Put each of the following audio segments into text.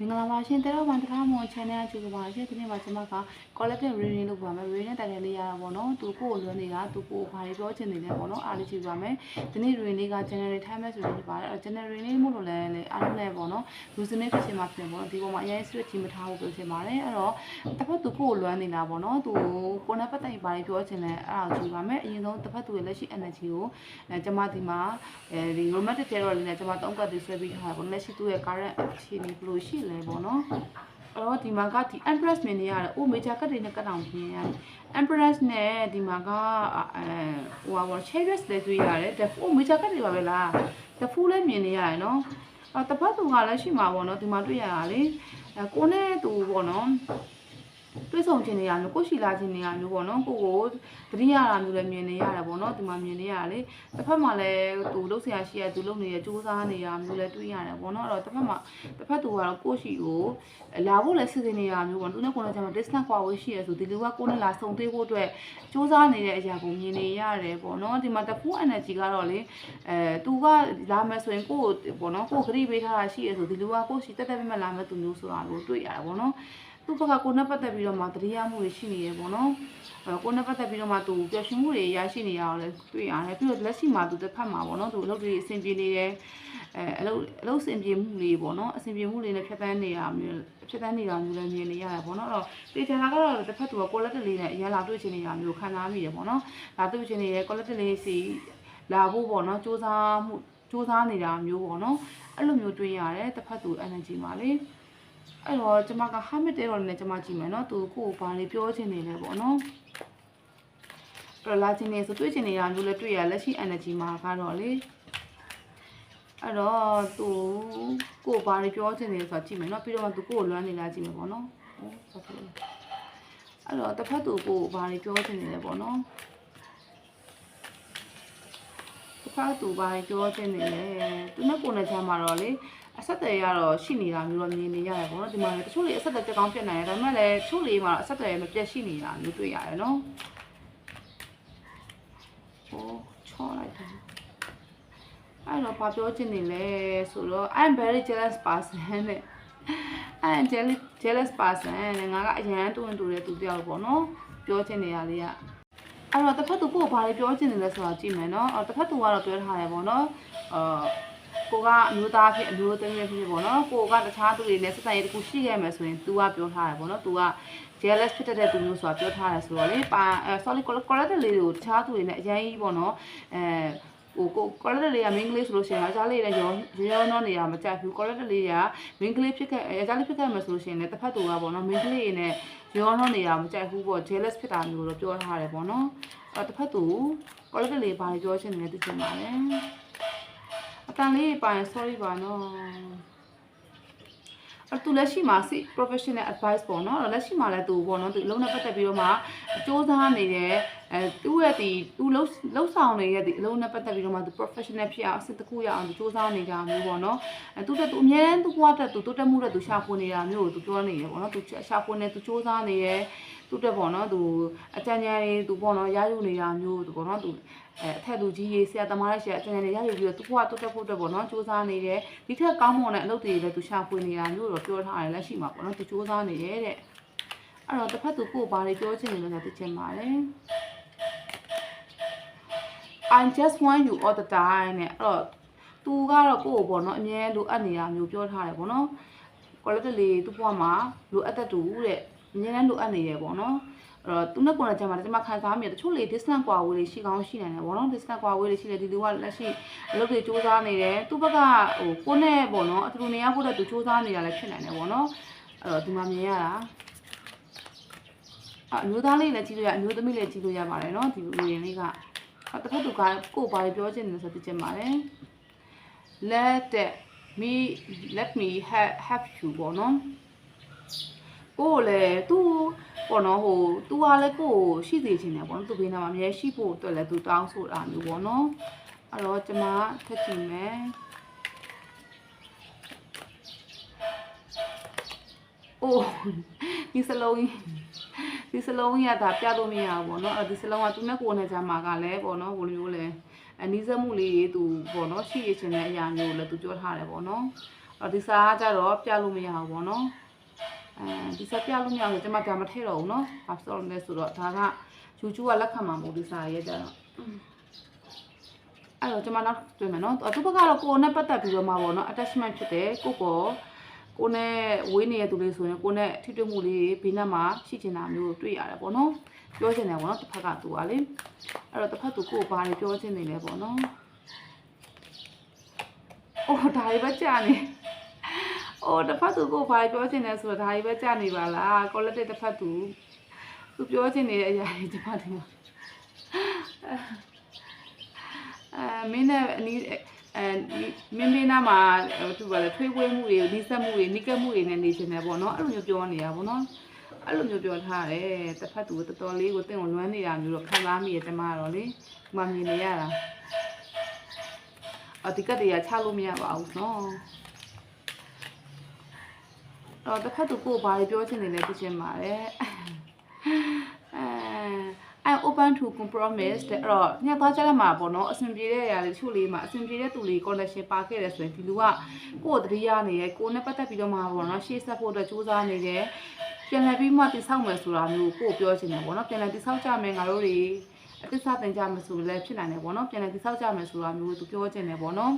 မင်္ဂလာပါရှင်တဲတော့ဗန်တကားမွန် channel ကြည့်ကြပါရှင်ဒီနေ့မှာကျွန်မက collective reading လုပ်ပါမယ် reading တိုင်တယ်လေးရတာပေါ့နော်သူကိုကိုလွန်းနေတာသူကိုဘာတွေပြောချင်နေလဲပေါ့နော်အားလေးကြည့်ပါမယ်ဒီနေ့ reading လေးက generate time မဲ့ဆိုလို့ဖြစ်ပါတယ်အဲ generate လေးမို့လို့လဲလေအားလုံးလည်းပေါ့နော် username ဖြစ်ချင်မှဖြစ်ပေါ့နော်ဒီပေါ်မှာအရင် switch ကြီးမထားဘူးပြောချင်ပါတယ်အဲ့တော့တစ်ဖက်သူကိုကိုလွန်းနေတာပေါ့နော်သူကိုနဲ့ပတ်သက်ဘာတွေပြောချင်လဲအဲ့ဒါကိုကြည့်ပါမယ်အရင်ဆုံးတစ်ဖက်သူရဲ့လက်ရှိ energy ကိုအဲကျွန်မဒီမှာအဲဒီ romantic terror လေးနဲ့ကျွန်မသုံးကတ်တွေဆွဲပြီးထားတာပေါ့လက်ရှိသူ့ရဲ့ current အခြေအနေဘယ်လိုရှိလဲပေါ့နော်အဲ့တော့ဒီမှာကဒီ empress မြင်နေရတယ်အို major ကတ်တွေနဲ့ကတ်အောင်မြင်ရတယ် empress နဲ့ဒီမှာကအဲဟိုပါဘော chariot လည်းတွေ့ရတယ် the full major ကတ်တွေပါပဲလား the full လည်းမြင်နေရတယ်နော်အော်တပတ်သူကလည်းရှိမှာပေါ့နော်ဒီမှာတွေ့ရတာလေအဲကိုနဲ့သူပေါ့နော် တွေ့ဆုံခြင်းနေရမျိုးကိုရှိလာခြင်းနေရမျိုးပေါ့နော်ကိုကိုတတိယရာမျိုးလည်းမြင်နေရတယ်ပေါ့နော်ဒီမှာမြင်နေရတာလေတစ်ဖက်မှာလည်းသူလှုပ်ရှားရှိရသူလှုပ်နေရစူးစမ်းနေရမျိုးလည်းတွေ့ရတယ်ပေါ့နော်အဲ့တော့တစ်ဖက်မှာတစ်ဖက်သူကတော့ကိုရှိကိုလာဖို့လည်းစီစဉ်နေရမျိုးပေါ့သူနဲ့ကိုနဲ့ကျတော့ distance ကွာဝေးရှိရဆိုဒီလူကကိုနဲ့လာဆုံသေးဖို့အတွက်စူးစမ်းနေတဲ့အရာကိုမြင်နေရတယ်ပေါ့နော်ဒီမှာတဖူး energy ကတော့လေအဲသူကလာမယ်ဆိုရင်ကိုပေါ့နော်ကိုခရီးပေးထားတာရှိရဆိုဒီလူကကိုရှိတက်တက်ပြတ်ပြတ်လာမယ်သူမျိုးဆိုတာကိုတွေ့ရတယ်ပေါ့နော် သူ့ဘက်ကကိုနဲ့ပတ်သက်ပြီးတော့မှတတိယမှုတွေရှိနေရပေါ့နော်အဲကိုနဲ့ပတ်သက်ပြီးတော့မှသူပျော်ရွှင်မှုတွေရရှိနေရအောင်လည်းတွေ့ရတယ်ပြီးတော့လက်ရှိမှာသူတစ်ဖက်မှာပေါ့နော်သူအလုပ်တွေအဆင်ပြေနေတယ်အဲအလုပ်အလုပ်အဆင်ပြေမှုတွေပေါ့နော်အဆင်ပြေမှုတွေနဲ့ဖြတ်သန်းနေရမျိုးဖြတ်သန်းနေတာမျိုးလည်းမြင်နေရတယ်ပေါ့နော်အဲ့တော့တေချာလာကတော့တစ်ဖက်သူကကိုလက်တလေးနဲ့အရင်လာတွေ့ချင်နေရမျိုးခံစားမိတယ်ပေါ့နော်လာတွေ့ချင်နေတယ်ကိုလက်တလေးစီလာဖို့ပေါ့နော်စူးစမ်းမှုစူးစမ်းနေတာမျိုးပေါ့နော်အဲ့လိုမျိုးတွေ့ရတယ်တစ်ဖက်သူ energy မှာလေ အဲ့တော့ကျမကဟာမစ်တဲတော်နဲ့ကျမကြည့်မယ်နော်သူကိုကိုဘာလေးပြောချင်နေလဲပေါ့နော်အဲ့တော့လာချင်နေဆိုတွေ့ချင်နေတာမျိုးလည်းတွေ့ရလက်ရှိ energy မှာကတော့လေအဲ့တော့သူကိုဘာလေးပြောချင်နေဆိုတာကြည့်မယ်နော်ပြီးတော့မှသူကိုကိုလွမ်းနေလားကြည့်မယ်ပေါ့နော်ဟုတ်ဆိုတော့အဲ့တော့တစ်ဖက်သူကိုဘာလေးပြောချင်နေလဲပေါ့နော်တစ်ဖက်သူဘာလေးပြောချင်နေလဲသူနဲ့ကိုယ်နဲ့ချမ်းမှာတော့လေ အဆက်တွေကတော့ရှိနေတာမျိုးတော့မြင်နေရတယ်ပေါ့နော်ဒီမှာလည်းတချို့လေအဆက်တွေတက်ကောင်းပြတ်နိုင်တယ်ဒါပေမဲ့လည်းတချို့လေမှာအဆက်တွေမပြတ်ရှိနေတာမျိုးတွေ့ရတယ်နော်ဟိုချောလိုက်တယ်အဲ့တော့ဘာပြောချင်နေလဲဆိုတော့ I'm very jealous person နဲ့ I'm jealous jealous person နဲ့ငါကအရန်တူရင်တူတယ်သူတယောက်ပေါ့နော်ပြောချင်နေရလေးကအဲ့တော့တစ်ဖက်သူကိုဘာတွေပြောချင်နေလဲဆိုတာကြည့်မယ်နော်အဲ့တစ်ဖက်သူကတော့ပြောထားတယ်ပေါ့နော်အာ ကိုကအမျိုးသားဖြစ်အမျိုးသမီးဖြစ်ပေါ့နော်ကိုကတခြားသူတွေနဲ့ဆက်ဆံရေးတစ်ခုရှိခဲ့မယ်ဆိုရင် तू ကပြောထားတယ်ပေါ့နော် तू က jealous ဖြစ်တဲ့သူမျိုးဆိုတာပြောထားတယ်ဆိုတော့လေပါအဲ sorry correct လေးကိုတခြားသူတွေနဲ့အရင်ကြီးပေါ့နော်အဲဟိုကို correct လေးက main လေးဆိုလို့ရှိရင်အကြလေးလည်းရောရောတော့နေတာမကြိုက်ဘူး correct လေးက main လေးဖြစ်ခဲ့အကြလေးဖြစ်ခဲ့မှာဆိုလို့ရှိရင်လည်းတစ်ဖက်သူကပေါ့နော် main လေးနဲ့ရောတော့နေတာမကြိုက်ဘူးပေါ့ jealous ဖြစ်တာမျိုးတော့ပြောထားတယ်ပေါ့နော်အဲတစ်ဖက်သူ correct လေးဘာပြောချင်တယ်သိချင်ပါလဲ အတန်လေးပါရင် sorry ပါနော်အဲ့သူလက်ရှိမှာစီ professional advice ပေါ့နော်အဲ့လက်ရှိမှာလည်းသူပေါ့နော်သူအလုံးနဲ့ပတ်သက်ပြီးတော့မှအကျိုးစားနေတယ်အဲသူ့ရဲ့ဒီသူလှုပ်လှုပ်ဆောင်နေတဲ့ဒီအလုံးနဲ့ပတ်သက်ပြီးတော့မှသူ professional ဖြစ်အောင်အစ်တကူရအောင်သူစူးစမ်းနေကြမျိုးပေါ့နော်အဲသူတက်သူအများန်းသူ့ဘဝတက်သူတိုးတက်မှုတက်သူရှာဖွေနေတာမျိုးကိုသူပြောနေရပေါ့နော်သူရှာဖွေနေသူစူးစမ်းနေရသူတက်ပေါ့နော်သူအကြံဉာဏ်တွေသူပေါ့နော်ရယူနေတာမျိုးသူပေါ့နော်သူ အဲအထက်လူကြီးရေးဆရာသမားရဲ့ဆရာအကျဉ်းတွေရယူပြီးတော့သူကတိုးတက်ဖို့အတွက်ပေါ့နော်စူးစမ်းနေတယ်ဒီထက်ကောင်းမွန်တဲ့အလုပ်တွေလည်းသူရှာဖွေနေတာမျိုးတော့ပြောထားတယ်လက်ရှိမှာပေါ့နော်သူစူးစမ်းနေရဲ့တဲ့အဲ့တော့တစ်ဖက်သူကိုဘာတွေပြောချင်လဲဆိုတော့သိချင်ပါတယ် I just want you all the time နဲ့အဲ့တော့သူကတော့ကိုယ့်ကိုပေါ့နော်အမြဲလိုအပ်နေတာမျိုးပြောထားတယ်ပေါ့နော် quality လေးသူ့ဘဝမှာလိုအပ်တတ်တူတဲ့အမြဲတမ်းလိုအပ်နေရပေါ့နော် အဲ့တော့သူနဲ့ကိုယ်နဲ့ကြမှာကျွန်မခံစားမိတယ်တချို့လေ distance ကွာဝေးလေးရှိကောင်းရှိနိုင်တယ်ပေါ့နော် distance ကွာဝေးလေးရှိတယ်ဒီလူကလက်ရှိအလုပ်တွေစူးစမ်းနေတယ်သူ့ဘက်ကဟိုကိုနဲ့ပေါ့နော်အတူတူနေရဖို့အတွက်သူစူးစမ်းနေတာလည်းဖြစ်နိုင်တယ်ပေါ့နော်အဲ့တော့ဒီမှာမြင်ရတာအမျိုးသားလေးလည်းကြည့်လို့ရအမျိုးသမီးလည်းကြည့်လို့ရပါတယ်နော်ဒီလူရင်လေးကတစ်ဖက်သူကကိုယ်ဘာပြောချင်တယ်ဆိုသိချင်ပါတယ် let that me let me have have you ပေါ့နော် ကိုယ်လေသူပေါ့နော်ဟို तू ကလည်းကိုယ်ရှိသေးချင်တယ်ပေါ့နော်သူဘေးနားမှာအများရှိဖို့အတွက်လည်း तू တောင်းဆိုတာမျိုးပေါ့နော်အဲ့တော့ကျွန်မထက်ကြည့်မယ်အိုးဒီစလုံးကြီးဒီစလုံးကြီးကဒါပြလို့မရဘူးပေါ့နော်အဲ့ဒီစလုံးကသူနဲ့ကိုယ်နဲ့ကြားမှာကလည်းပေါ့နော်ဘယ်လိုမျိုးလဲအနီးစပ်မှုလေးတွေသူပေါ့နော်ရှိရချင်တဲ့အရာမျိုးလည်းသူပြောထားတယ်ပေါ့နော်အော်ဒီစာကကြတော့ပြလို့မရဘူးပေါ့နော် အဲဒီစာပြလို့မရဘူးကျွန်မဒါမထည့်တော့ဘူးနော်ဘာဖြစ်လို့လဲဆိုတော့ဒါကယူကျူကလက်ခံမှာမဟုတ်ဒီစာရဲ့ကြတော့အဲ့တော့ကျွန်မနောက်တွေ့မယ်နော်သူဘက်ကတော့ကိုယ်နဲ့ပတ်သက်ပြီးတော့မှာပေါ့နော် attachment ဖြစ်တယ်ကိုကောကိုနဲ့ဝေးနေတဲ့သူလေးဆိုရင်ကိုနဲ့ထိတွေ့မှုလေးဘေးနားမှာရှိချင်တာမျိုးတွေ့ရတယ်ပေါ့နော်ပြောချင်တယ်ပေါ့နော်တစ်ဖက်ကသူကလေအဲ့တော့တစ်ဖက်သူကိုဘာတွေပြောချင်နေလဲပေါ့နော်အိုးဒါတွေပဲကြာနေ အိုးတစ်ဖက်သူကိုဘာတွေပြောချင်လဲဆိုတော့ဒါတွေပဲကြာနေပါလားကောလက်တဲ့တစ်ဖက်သူသူပြောချင်နေတဲ့အရာတွေဒီမှာဒီမှာအဲမင်းနဲ့အနီးအဲမင်းမင်းနားမှာသူကလည်းထွေးခွေးမှုတွေနီးစပ်မှုတွေနိကက်မှုတွေနဲ့နေချင်တယ်ပေါ့နော်အဲ့လိုမျိုးပြောနေတာပေါ့နော်အဲ့လိုမျိုးပြောထားတယ်တစ်ဖက်သူကတော်တော်လေးကိုတင့်ကိုလွမ်းနေတာမျိုးတော့ခံစားမိရတမတော့လေဒီမှာမြင်နေရတာအဒီကတည်းကချလို့မရပါဘူးနော် တော့တစ်ဖက်သူကိုဘာပြောချင်နေလဲသိချင်ပါတယ်အဲ I'm open to compromise တဲ့အဲ့တော့ညသွားကြရမှာပေါ့နော်အဆင်ပြေတဲ့အရာတွေတချို့လေးမှာအဆင်ပြေတဲ့သူလေး connection ပါခဲ့တယ်ဆိုရင်ဒီလူကကိုယ့်ကိုတတိယနေရကိုယ်နဲ့ပတ်သက်ပြီးတော့မှာပေါ့နော်ရှေ့ဆက်ဖို့အတွက်စူးစမ်းနေတယ်ပြန်လည်ပြီးမှတိဆောက်မယ်ဆိုတာမျိုးကိုယ်ပြောချင်တယ်ပေါ့နော်ပြန်လည်တိဆောက်ကြမယ်ငါတို့တွေအသစ္စာတင်ကြမယ်ဆိုလည်းဖြစ်နိုင်တယ်ပေါ့နော်ပြန်လည်တိဆောက်ကြမယ်ဆိုတာမျိုးသူပြောချင်တယ်ပေါ့နော်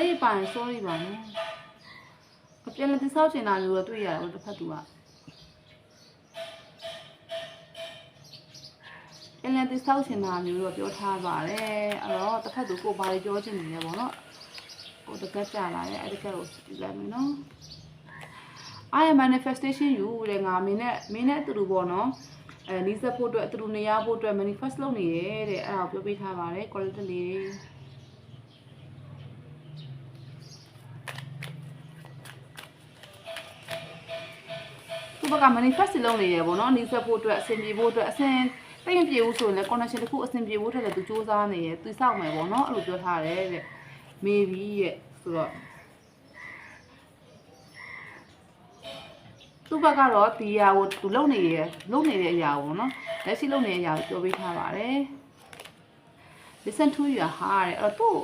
လေးပါရင် sorry ပါနော်အပြန်လည်းတိဆောက်ချင်တာမျိုးတော့တွေ့ရတယ်တစ်ဖက်သူကပြန်လည်းတိဆောက်ချင်တာမျိုးတော့ပြောထားပါတယ်အဲ့တော့တစ်ဖက်သူကိုဘာတွေပြောချင်နေလဲပေါ့နော်ဟိုတကက်ကြလာရဲ့အဲ့ဒီကက်ကိုကြည့်လိုက်မယ်နော် I am manifestation you တဲ့ငါမင်းနဲ့မင်းနဲ့အတူတူပေါ့နော်အဲနီးစပ်ဖို့အတွက်အတူတူနေရဖို့အတွက် manifest လုပ်နေရဲတဲ့အဲ့ဒါကိုပြောပြထားပါတယ် quality လေး ဘက်က manifest လုပ်နေရပေါ့နော်နေဆက်ဖို့အတွက်အဆင်ပြေဖို့အတွက်အဆင်တိတ်မပြေဘူးဆိုရင်လည်း connection တစ်ခုအဆင်ပြေဖို့ထက်လည်းသူစူးစမ်းနေရသူစောင့်မယ်ပေါ့နော်အဲ့လိုပြောထားတယ်တဲ့ maybe ရဲ့ဆိုတော့သူ့ဘက်ကတော့ဒီအရာကိုသူလုပ်နေရလုပ်နေတဲ့အရာကိုပေါ့နော်လက်ရှိလုပ်နေတဲ့အရာကိုပြောပေးထားပါတယ် listen to your heart တဲ့အဲ့တော့သူ့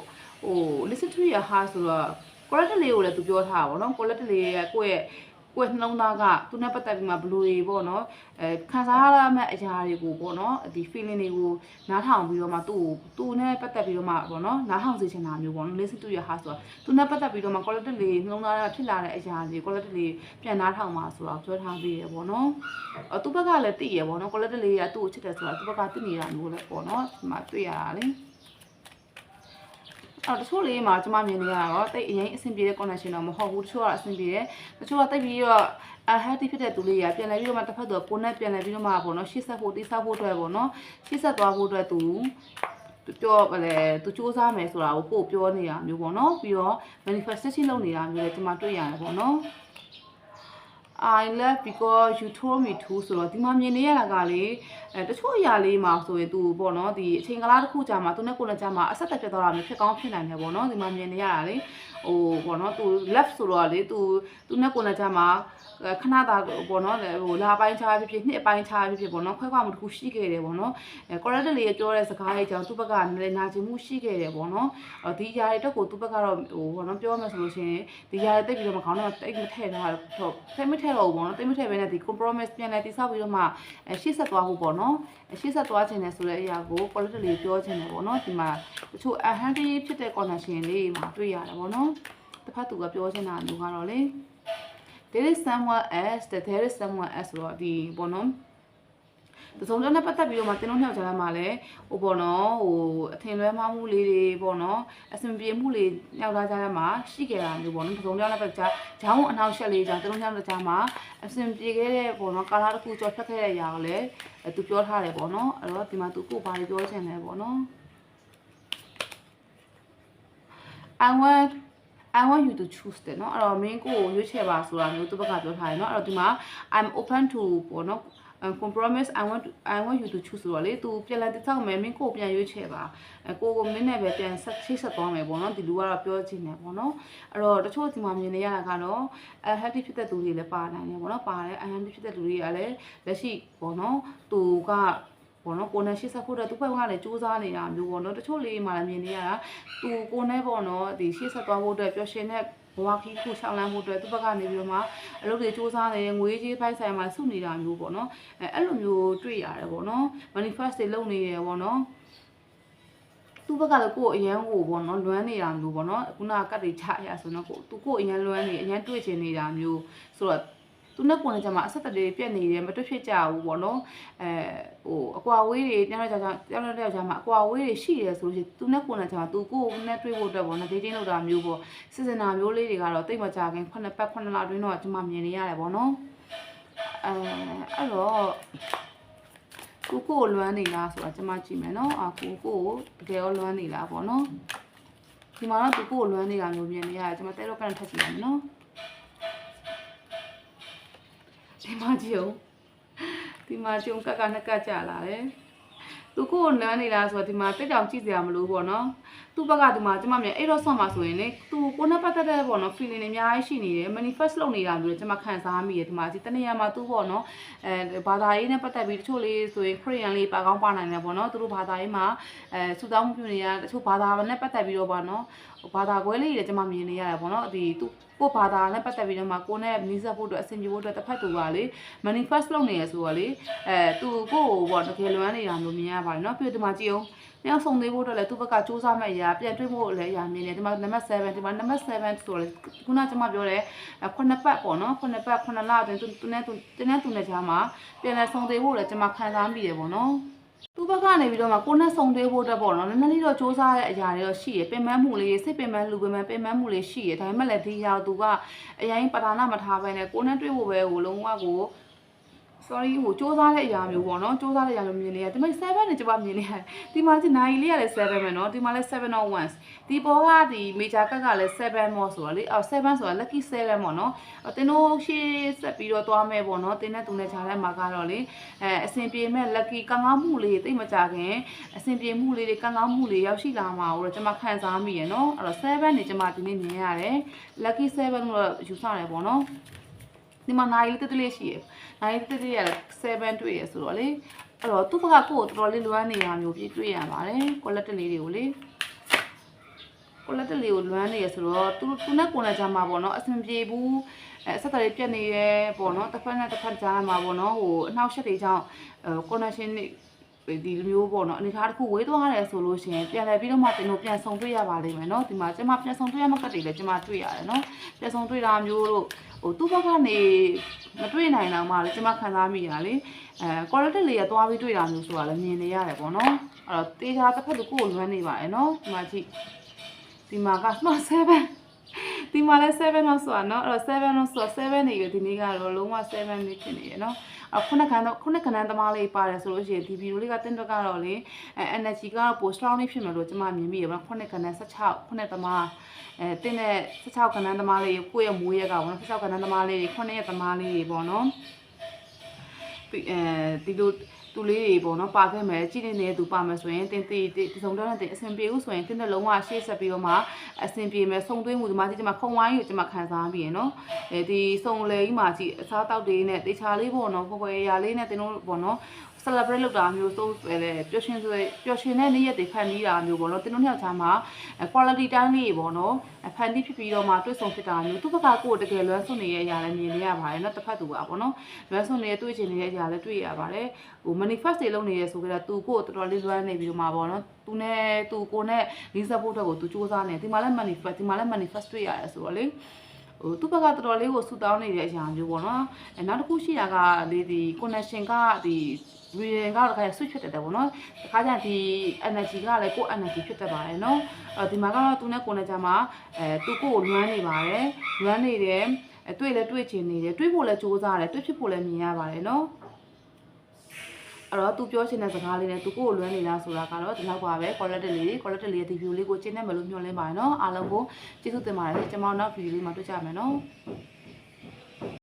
ဟို listen to your heart ဆိုတော့ correct လေးကိုလည်းသူပြောထားတာပေါ့နော် correct လေးကကိုယ့်ရဲ့ ကိုယ့်နှလုံးသားကသူနဲ့ပတ်သက်ပြီးမှဘယ်လိုတွေပေါ့နော်အဲခံစားရမယ့်အရာတွေကိုပေါ့နော်ဒီ feeling တွေကိုနားထောင်ပြီးတော့မှသူ့ကိုသူနဲ့ပတ်သက်ပြီးတော့မှပေါ့နော်နားထောင်စေချင်တာမျိုးပေါ့နော် listen to your heart ဆိုတော့သူနဲ့ပတ်သက်ပြီးတော့မှ correct လေးနှလုံးသားကဖြစ်လာတဲ့အရာတွေ correct လေးပြန်နားထောင်ပါဆိုတော့ပြောထားပြီးရပေါ့နော်အသူ့ဘက်ကလည်းသိရပေါ့နော် correct လေးကသူ့ကိုချစ်တယ်ဆိုတော့သူ့ဘက်ကသိနေတာမျိုးလည်းပေါ့နော်ဒီမှာတွေ့ရတာလေ အဲ့တော့တချို့လေးမှာကျွန်မမြင်နေရတာတော့တိတ်အရင်အဆင်ပြေတဲ့ connection တော့မဟုတ်ဘူးတချို့ကအဆင်ပြေတယ်တချို့ကတိတ်ပြီးတော့အ healthy ဖြစ်တဲ့သူလေးကပြန်လဲပြီးတော့မှတစ်ဖက်တော့ကိုယ်နဲ့ပြန်လဲပြီးတော့မှပေါ့နော်ရှေ့ဆက်ဖို့တိဆောက်ဖို့အတွက်ပေါ့နော်ရှေ့ဆက်သွားဖို့အတွက်သူသူပြောဗလဲသူစူးစမ်းမယ်ဆိုတာကိုပို့ပြောနေတာမျိုးပေါ့နော်ပြီးတော့ manifestation လုပ်နေတာမျိုးလည်းကျွန်မတွေ့ရတယ်ပေါ့နော် I love because you told me to ဆိုတော့ဒီမှာမြင်နေရတာကလေအဲတချို့အရာလေးမှာဆိုရင် तू ပေါ့နော်ဒီအချိန်ကလားတစ်ခုကြာမှာ तू နဲ့ကိုယ်နဲ့ကြာမှာအဆက်တက်ပြတ်သွားတာမျိုးဖြစ်ကောင်းဖြစ်နိုင်တယ်ပေါ့နော်ဒီမှာမြင်နေရတာလေ ဟိုပေါ့နော် तू left ဆိုတော့လေ तू သူနဲ့ကိုယ်နဲ့ကြာမှာခဏတာပေါ့နော်ဟိုလာပိုင်းချာဖြစ်ဖြစ်နှစ်ပိုင်းချာဖြစ်ဖြစ်ပေါ့နော်ခွဲခွာမှုတစ်ခုရှိခဲ့တယ်ပေါ့နော်အဲ correct လေးပြောတဲ့စကားလေးကြောင့်သူ့ဘက်ကလည်းနာကျင်မှုရှိခဲ့တယ်ပေါ့နော်ဒီຢာတွေတက်ကိုသူ့ဘက်ကတော့ဟိုပေါ့နော်ပြောမှဆိုလို့ရှိရင်ဒီຢာတွေတက်ပြီးတော့မခေါင်းတော့တိတ်မထည့်ထားတော့တိတ်မထည့်တော့ဘူးပေါ့နော်တိတ်မထည့်ဘဲနဲ့ဒီ compromise ပြန်လဲတိဆောက်ပြီးတော့မှရှေ့ဆက်သွားဖို့ပေါ့နော် ရှေ့ဆက်သွားခြင်းနဲ့ဆိုတဲ့အရာကို quality လေးပြောခြင်းတယ်ပေါ့နော်ဒီမှာတချို့ unhealthy ဖြစ်တဲ့ connection လေးမှာတွေ့ရတယ်ပေါ့နော်တစ်ဖက်သူကပြောချင်တာမျိုးကတော့လေ there is someone else that there is someone else ဆိုတော့ဒီပေါ့နော် တစုံတစ်နဲ့ပတ်သက်ပြီးတော့မှတင်းလုံးနှစ်ယောက်ကြားထဲမှာလည်းဟိုပေါ့နော်ဟိုအထင်လွဲမှားမှုလေးတွေပေါ့နော်အဆင်ပြေမှုလေးယောက်သားကြားထဲမှာရှိခဲ့တာမျိုးပေါ့နော်တစုံတစ်ယောက်နဲ့ပတ်ကြားဂျောင်းအနောက်ရှက်လေးကြောင့်တင်းလုံးနှစ်ယောက်ကြားမှာအဆင်ပြေခဲ့တဲ့ပေါ့နော်ကာလာတစ်ခုကြော်ဖြတ်ခဲ့တဲ့အရာကိုလည်းသူပြောထားတယ်ပေါ့နော်အဲ့တော့ဒီမှာသူကိုဘာတွေပြောချင်လဲပေါ့နော် I want I want you to choose တဲ့เนาะအဲ့တော့မင်းကိုရွေးချယ်ပါဆိုတာမျိုးသူဘက်ကပြောထားတယ်เนาะအဲ့တော့ဒီမှာ I'm open to ပေါ့เนาะ compromise i want to, i want you to choose ဆိုတော့လေ तू ပြန်လာတစ်ထောက်မယ်မင်းကိုပြန်ရွေးချယ်ပါအဲကိုကိုမင်းနဲ့ပဲပြန်ဆက်ချိတ်ဆက်သွားမယ်ပေါ့နော်ဒီလူကတော့ပြောချင်တယ်ပေါ့နော်အဲ့တော့တချို့ဒီမှာမြင်နေရတာကတော့အဲ healthy ဖြစ်တဲ့သူတွေလည်းပါနိုင်တယ်ပေါ့နော်ပါတယ် unhealthy ဖြစ်တဲ့လူတွေကလည်းလက်ရှိပေါ့နော် तू ကပေါ့နော်ကိုနဲ့ရှေ့ဆက်ဖို့တော့သူ့ဘက်ကလည်းစူးစမ်းနေတာမျိုးပေါ့နော်တချို့လေးမှလည်းမြင်နေရတာသူကိုနဲ့ပေါ့နော်ဒီရှေ့ဆက်သွားဖို့အတွက်ပျော်ရွှင်တဲ့ ဘဝခီးခုရှောင်းလန်းဖို့အတွက်သူ့ဘက်ကနေပြီးတော့မှအလုပ်တွေစူးစမ်းနေတယ်ငွေကြီးဖိုက်ဆိုင်မှာစုနေတာမျိုးပေါ့နော်အဲအဲ့လိုမျိုးတွေ့ရတယ်ပေါ့နော် manifest တွေလုပ်နေတယ်ပေါ့နော်သူ့ဘက်ကလည်းကိုယ်အရန်ကိုပေါ့နော်လွမ်းနေတာမျိုးပေါ့နော်ခုနကကတ်တွေချရဆိုတော့ကိုသူကိုယ်အရန်လွမ်းနေအရန်တွေ့ချင်နေတာမျိုးဆိုတော့ သူနဲ့ကိုယ်နဲ့ကြမှာအဆက်အသွယ်ပြက်နေတယ်မတွေ့ဖြစ်ကြဘူးပေါ့နော်အဲဟိုအကွာဝေးတွေတယောက်တစ်ယောက်တယောက်တစ်ယောက်ကြမှာအကွာဝေးတွေရှိတယ်ဆိုလို့ရှိရင်သူနဲ့ကိုယ်နဲ့ကြမှာသူကိုယ်နဲ့တွေ့ဖို့အတွက်ပေါ့နော်ဒေးတင်းလုပ်တာမျိုးပေါ့စီစဉ်တာမျိုးလေးတွေကတော့တိတ်မကြခင်ခုနှစ်ပတ်ခုနှစ်လအတွင်းတော့ကျွန်မမြင်နေရတယ်ပေါ့နော်အဲအဲ့တော့ကိုကိုကိုလွမ်းနေလားဆိုတာကျွန်မကြည့်မယ်နော်အာကိုကိုကိုတကယ်ရောလွမ်းနေလားပေါ့နော်ဒီမှာတော့သူကိုကိုလွမ်းနေတာမျိုးမြင်နေရတယ်ကျွန်မတဲတော့ကန်ထပ်ကြည့်ရမယ်နော် ဒီမှာကြည့်အောင်ဒီမှာကြုံကက်ကနှစ်ကက်ကြလာတယ်သူကိုကိုလွမ်းနေလားဆိုတော့ဒီမှာတက်တောင်ကြည့်စရာမလိုပေါ့နော် သူ့ဘက်ကဒီမှာကျွန်မမြင်အဲ့တော့ဆွမ်းမှာဆိုရင်လေသူကိုနဲ့ပတ်သက်တဲ့ပေါ့နော် feeling တွေအများကြီးရှိနေတယ် manifest လုပ်နေတာမျိုးတွေကျွန်မခံစားမိတယ်ဒီမှာဒီတနေရာမှာသူ့ပေါ့နော်အဲဘာသာရေးနဲ့ပတ်သက်ပြီးတချို့လေးဆိုရင် Korean လေးပါကောင်းပါနိုင်တယ်ပေါ့နော်သူတို့ဘာသာရေးမှာအဲစူတောင်းမှုပြုနေရတချို့ဘာသာနဲ့ပတ်သက်ပြီးတော့ပေါ့နော်ဘာသာကွဲလေးတွေကျွန်မမြင်နေရတယ်ပေါ့နော်ဒီသူကိုဘာသာနဲ့ပတ်သက်ပြီးတော့မှကိုနဲ့နီးစပ်ဖို့အတွက်အဆင်ပြေဖို့အတွက်တစ်ဖက်သူကလေ manifest လုပ်နေရဆိုတော့လေအဲသူကိုကိုပေါ့တကယ်လွမ်းနေတာမျိုးမြင်ရပါတယ်เนาะပြီးတော့ဒီမှာကြည့်အောင် ညောင်ဆောင်သေးဖို့အတွက်လည်းသူ့ဘက်ကစူးစမ်းမဲ့အရာပြန်တွေ့ဖို့လည်းအရာမြင်တယ်ဒီမှာနံပါတ်7ဒီမှာနံပါတ်7ဆိုတော့ခုနကကျွန်မပြောတယ်ခုနှစ်ပတ်ပေါ့နော်ခုနှစ်ပတ်ခုနှစ်လအတွင်းသူသူနဲ့သူတင်းနဲ့သူနဲ့ကြားမှာပြန်လဲဆောင်သေးဖို့လည်းကျွန်မခံစားမိတယ်ပေါ့နော်သူ့ဘက်ကနေပြီးတော့မှကိုနဲ့ဆုံသေးဖို့အတွက်ပေါ့နော်နည်းနည်းလေးတော့စူးစမ်းတဲ့အရာတွေတော့ရှိရပင်ပန်းမှုလေးစိတ်ပင်ပန်းလူပင်ပန်းပင်ပန်းမှုလေးရှိရဒါပေမဲ့လည်းဒီရောက်သူကအရင်ပဒါနာမထားဘဲနဲ့ကိုနဲ့တွေ့ဖို့ပဲဟိုလုံးဝကို sorry ဟိုစူးစမ်းတဲ့အရာမျိုးပေါ့နော်စူးစမ်းတဲ့အရာမျိုးမြင်နေရဒီမှာ7နဲ့ကျွန်မမြင်နေရတယ်ဒီမှာဒီနိုင်လေးကလည်း7ပဲနော်ဒီမှာလည်း7 on 1ဒီပေါ်ကဒီ major ကက်ကလည်း7မော့ဆိုတော့လေအော်7ဆိုတာ lucky 7ပေါ့နော်အတင်းတို့ရှေ့ဆက်ပြီးတော့သွားမယ်ပေါ့နော်တင်းနဲ့သူနဲ့ခြားတဲ့မှာကတော့လေအဲအဆင်ပြေမဲ့ lucky ကံကောင်းမှုလေးတိတ်မကြခင်အဆင်ပြေမှုလေးတွေကံကောင်းမှုလေးရောက်ရှိလာမှာတော့ကျွန်မခံစားမိရနော်အဲ့တော့7နေကျွန်မဒီနေ့မြင်ရတယ် lucky 7လို့ယူဆရတယ်ပေါ့နော် ဒီမှာနိုင်လေးတက်တက်လေးရှိရယ်နိုင်တက်တက်ရ7တွေ့ရဆိုတော့လေအဲ့တော့သူ့ဘက်ကကိုယ်တော်တော်လေးလွမ်းနေရမျိုးပြည့်တွေ့ရပါတယ်ကွက်လက်တက်လေးတွေကိုလေကွက်လက်တက်လေးကိုလွမ်းနေရဆိုတော့သူသူနဲ့ကိုယ်နဲ့ကြားမှာပေါ့နော်အဆင်ပြေဘူးအဲအဆက်တော်လေးပြတ်နေရဲပေါ့နော်တစ်ဖက်နဲ့တစ်ဖက်ကြားမှာပေါ့နော်ဟိုအနှောက်အယှက်တွေကြောင့်အဲ connection တွေ ဒီလိုမျိုးပေါ့နော်အနေထားတစ်ခုဝေးသွားတယ်ဆိုလို့ရှိရင်ပြန်လဲပြီးတော့မှတင်တို့ပြန်ဆောင်တွေ့ရပါလိမ့်မယ်နော်ဒီမှာကျွန်မပြန်ဆောင်တွေ့ရမှကတ်တွေလည်းကျွန်မတွေ့ရတယ်နော်ပြန်ဆောင်တွေ့တာမျိုးတို့ဟိုသူ့ဘက်ကနေမတွေ့နိုင်တော့မှလေကျွန်မခံစားမိရလေအဲ quality လေးရသွားပြီးတွေ့တာမျိုးဆိုတာလည်းမြင်နေရတယ်ပေါ့နော်အဲ့တော့တေချာတစ်ဖက်သူကိုယ်လွမ်းနေပါတယ်နော်ဒီမှာကြည့်ဒီမှာကမှ7ဒီမှာလဲ7တော့ဆိုတာเนาะအဲ့တော့7တော့ဆိုတာ7နေရဒီနေ့ကတော့လုံးဝ7မိဖြစ်နေရเนาะအ ခုနကန်တော့ခုနကနန်းသမားလေးပါတယ်ဆိုလို့ရှိရင်ဒီဗီဒီယိုလေးကတင်းတွက်ကတော့လေအဲ energy ကတော့ပို strong လေးဖြစ်မယ်လို့ကျွန်မမြင်မိရပါခုနကနန်း16ခုနသမားအဲတင်းတဲ့16ကနန်းသမားလေးကိုယ့်ရဲ့မွေးရက်ကပေါ့နော်16ကနန်းသမားလေးခုနရဲ့သမားလေးတွေပေါ့နော်ပြီးအဲဒီလို သူလေးတွေပေါ့နော်ပါခဲ့မယ်ကြည့်နေတဲ့သူပါမယ်ဆိုရင်တင်တီဒီစုံတော့တင်အဆင်ပြေဘူးဆိုရင်တင်းတဲ့လုံးဝရှေ့ဆက်ပြီးတော့မှအဆင်ပြေမယ်စုံသွင်းမှုဒီမှာကြည့်ဒီမှာခုံဝိုင်းကိုကျွန်မခံစားပြီးရနော်အဲဒီစုံလေကြီးမှာကြည့်အစားတောက်တွေနဲ့တေချာလေးပေါ့နော်ဖွယ်ဖွယ်ရာလေးနဲ့တင်းတို့ပေါ့နော် celebrate လုပ်တာမျိုးစိုးဆွဲလဲပျော်ရွှင်ဆွဲပျော်ရွှင်တဲ့နေ့ရက်တွေဖန်တီးတာမျိုးပေါ့နော်တင်းတို့နှစ်ယောက်ချာမှာ quality time လေးပေါ့နော်ဖန်တီးဖြစ်ပြီးတော့မှတွေ့ဆုံဖြစ်တာမျိုးသူ့ဘက်ကကိုယ်တကယ်လွမ်းဆွနေတဲ့အရာလည်းမြင်နေရပါတယ်နော်တစ်ဖက်သူကပေါ့နော်လွမ်းဆွနေတဲ့တွေ့ချင်နေတဲ့အရာလည်းတွေ့ရပါတယ်ဟို manifest တွေလုပ်နေရဆိုကြတော့သူကိုယ်တော်တော်လေးလွမ်းနေပြီးတော့မှပေါ့နော်သူနဲ့သူကိုနဲ့လီးစပ်ဖို့အတွက်ကိုသူစူးစမ်းနေဒီမှာလည်း manifest ဒီမှာလည်း manifest တွေ့ရတယ်ဆိုတော့လေ ဟိုသူ့ဘက်ကတော်တော်လေးကိုဆူတောင်းနေတဲ့အရာမျိုးပေါ့နော်အဲနောက်တစ်ခုရှိတာကဒီဒီ connection ကဒီ reading ကတော့တခါ switch ဖြစ်တတ်တယ်ပေါ့နော်တခါကျရင်ဒီ energy ကလည်းကိုယ် energy ဖြစ်တတ်ပါတယ်နော်အဲဒီမှာကတော့သူနဲ့ကိုယ်နဲ့ကြမှာအဲသူကိုယ်ကိုလွမ်းနေပါတယ်လွမ်းနေတယ်အဲတွေ့လဲတွေ့ချင်နေတယ်တွေ့ဖို့လဲစူးစမ်းတယ်တွေ့ဖြစ်ဖို့လဲမြင်ရပါတယ်နော် အဲ့တော့သူပြောချင်တဲ့စကားလေးနဲ့သူကိုယ်ကိုလွမ်းနေလားဆိုတာကတော့ဒီလောက်ပါပဲ quality လေး quality လေးရဲ့ review လေးကိုကျင်းနေမလို့ညွှန်လင်းပါတယ်နော်အားလုံးကိုကျေးဇူးတင်ပါတယ်ကျွန်မတို့နောက် video လေးမှာတွေ့ကြမယ်နော်